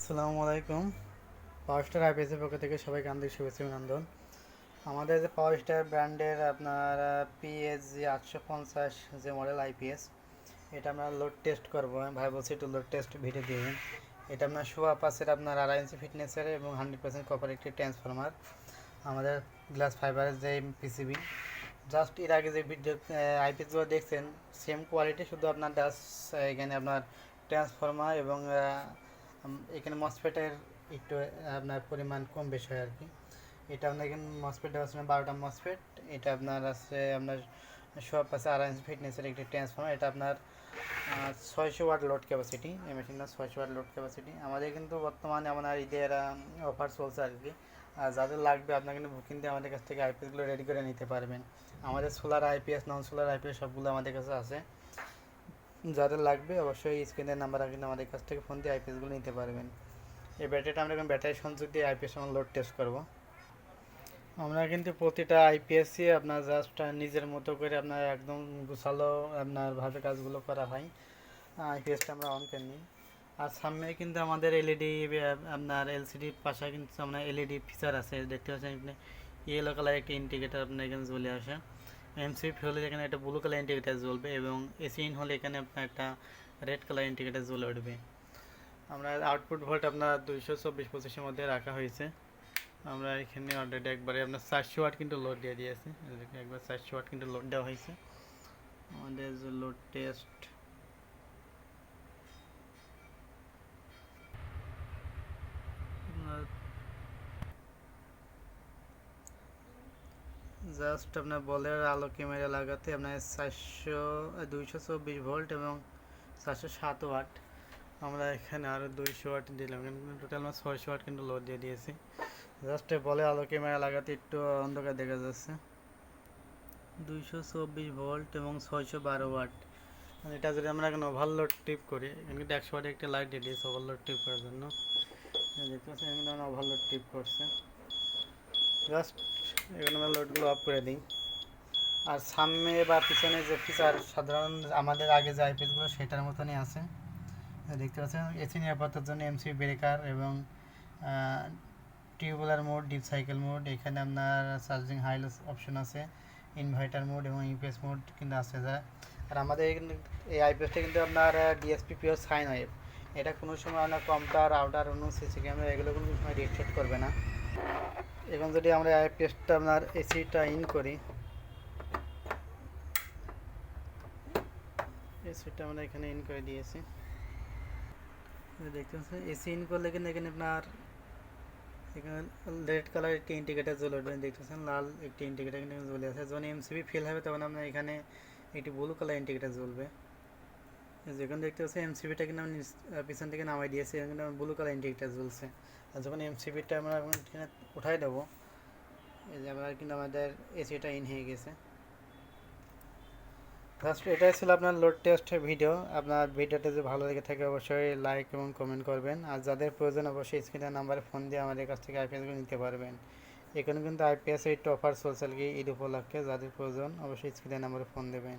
আসসালামু আলাইকুম। পাওয়ার স্টার আইপিএসের পক্ষ থেকে সবাইকে আন্তরিক শুভেচ্ছা অভিনন্দন। আমাদের যে পাওয়ার স্টার ব্র্যান্ডের আপনার পিএসজি আটশো পঞ্চাশ যে মডেল আইপিএস এটা আমরা লোড টেস্ট করব। ভাই বলছি একটু লোড টেস্ট ভিডিও দিয়ে দিন। এটা আপনার শোয়া পাসের আপনার আড়াই ফিটনেসের এবং হান্ড্রেড পার্সেন্ট কপার একটি ট্রান্সফরমার আমাদের গ্লাস ফাইবারের যে পিসিবি জাস্ট এর আগে যে ভিডিও আইপিএসগুলো দেখছেন সেম কোয়ালিটি শুধু আপনার জাস্ট এখানে আপনার ট্রান্সফরমার এবং এখানে মসফেটের একটু আপনার পরিমাণ কম বেশি হয় আর কি। এটা আপনার এখানে মসফেট দেওয়া আছে বারোটা মসফেট। এটা আপনার আছে, আপনার সব আছে আড়াই ফিটনেসের একটি ট্রান্সফর্মার এটা আপনার ছয়শো ওয়াট লোড ক্যাপাসিটি এই মেশিনটা ছয়শো ওয়াট লোড ক্যাপাসিটি আমাদের কিন্তু বর্তমানে আপনার ঈদের অফার চলছে আর কি। আর যাদের লাগবে, আপনার কিন্তু বুকিং দিয়ে আমাদের কাছ থেকে আইপিএসগুলো রেডি করে নিতে পারবেন। আমাদের solar IPS non solar IPS সবগুলো আমাদের কাছে আছে। যাদের লাগবে অবশ্যই স্ক্রিনের নাম্বার কিন্তু আমাদের কাছ থেকে ফোন দিয়ে আইপিএসগুলো নিতে পারবেন। এই ব্যাটারিটা আমরা এখন ব্যাটারি সংযোগ দিয়ে আইপিএস আমরা লোড টেস্ট করব। আমরা কিন্তু প্রতিটা আইপিএসই আপনার জাস্ট নিজের মতো করে আপনার একদম গুছালো আপনার ভাবে কাজগুলো করা হয়। আইপিএসটা আমরা অন করে নিই। আর সামনে কিন্তু আমাদের এলইডি আপনার এলসিডি পাশে কিন্তু আপনার এলইডি ফিচার আছে। দেখতে পাচ্ছেন এখানে ইয়েলো কালার একটা ইন্ডিকেটার আপনার এখানে চলে আসে। এমসিপি হলে এখানে একটা ব্লু কালার ইন্ডিকেটার জ্বলবে এবং এসি ইন হলে এখানে আপনার একটা রেড কালার ইন্ডিকেটার জ্বলে উঠবে। আমরা আউটপুট ভোল্ট আপনার দুইশো চব্বিশ পঁচিশের মধ্যে রাখা হয়েছে। আমরা এখানে অলরেডি একবারে আপনার চারশো ওয়াট কিন্তু লোড দিয়ে দিয়েছে। একবার চারশো ওয়াট কিন্তু লোড দেওয়া হয়েছে। আমাদের লোড টেস্ট জাস্ট আপনার বলের আলো ক্যামেরা লাগাতে আপনার চারশো দুইশো চব্বিশ ভোল্ট এবং চারশো সাত ওয়াট। আমরা এখানে আরও দুইশো ওয়াট দিলাম, কিন্তু টোটাল আমরা ছয়শো ওয়াট কিন্তু লোড দিয়ে দিয়েছি। জাস্ট বলে আলো ক্যামেরা লাগাতে একটু অন্ধকার দেখা যাচ্ছে। দুইশো চব্বিশ ভোল্ট এবং ছয়শো বারো ওয়াট। আর এটা যদি আমরা এখন ওভারলোড টিপ করি কিন্তু একশো ওয়াটে একটা লাইট দিয়ে দিয়েছে ওভারলোড টিপ করার জন্য। দেখতে এখানে আমরা ওভারলোড টিপ করছে। জাস্ট এখানে আমরা লোডগুলো অফ করে দিই। আর সামনে বা পিছনে যে ফিচার সাধারণ আমাদের আগে যে আইপিএসগুলো সেটার মতনই আছে। দেখতে পাচ্ছেন এসি নিরাপত্তার জন্য এমসি ব্রেকার এবং tubular mode deep cycle mode এখানে আপনার চার্জিং হাইলস অপশন আছে ইনভার্টার মোড এবং ইউপিএস মোড কিন্তু আছে যা। আর আমাদের এই আইপিএসটা কিন্তু আপনার ডিএসপি পিওর সাইন ওয়েভ এটা কোনো সময় আপনার কম্পিউটার আউটার অন্য সিসি ক্যামেরা এগুলো কোনো সময় রিস্টার্ট করবে না। এখন যদি আমরা আইপিএসটা আপনার এসিটা ইন করি, এসিটা আমরা এখানে ইন করে দিয়েছি। দেখতে পাচ্ছেন, এসি ইন করলে কিন্তু এখানে আপনার এখানে রেড কালার একটি ইন্ডিকেটার জ্বলে উঠবে। দেখতে পাচ্ছেন, লাল একটি ইন্ডিকেটার কিন্তু জ্বলে আছে। যখন এমসিবি ফেল হবে, তখন আপনার এখানে একটি ব্লু কালার ইন্ডিকেটার জ্বলবে। যখন দেখতে পাচ্ছি এমসিবিটা কিন্তু আমি পিছন থেকে নামাই দিয়েছি, এখন কিন্তু ব্লু কালার ইন্ডিকেটার জ্বলছে আর যখন এমসিবিটা আমরা এখন উঠাই দেবো, এই যে আবার কিন্তু আমাদের এসিটা ইন হয়ে গেছে। ফার্স্ট এটাই ছিল আপনার লোড টেস্ট ভিডিও আপনার ভিডিওটা যদি ভালো লেগে থাকে, অবশ্যই লাইক এবং কমেন্ট করবেন। আর যাদের প্রয়োজন, অবশ্যই স্ক্রিনের নাম্বারে ফোন দিয়ে আমাদের কাছ থেকে আইপিএসগুলো নিতে পারবেন। এখানে কিন্তু আইপিএস একটু অফার চলছে ঈদ উপলক্ষে যাদের প্রয়োজন, অবশ্যই স্ক্রিনের নাম্বারে ফোন দেবেন।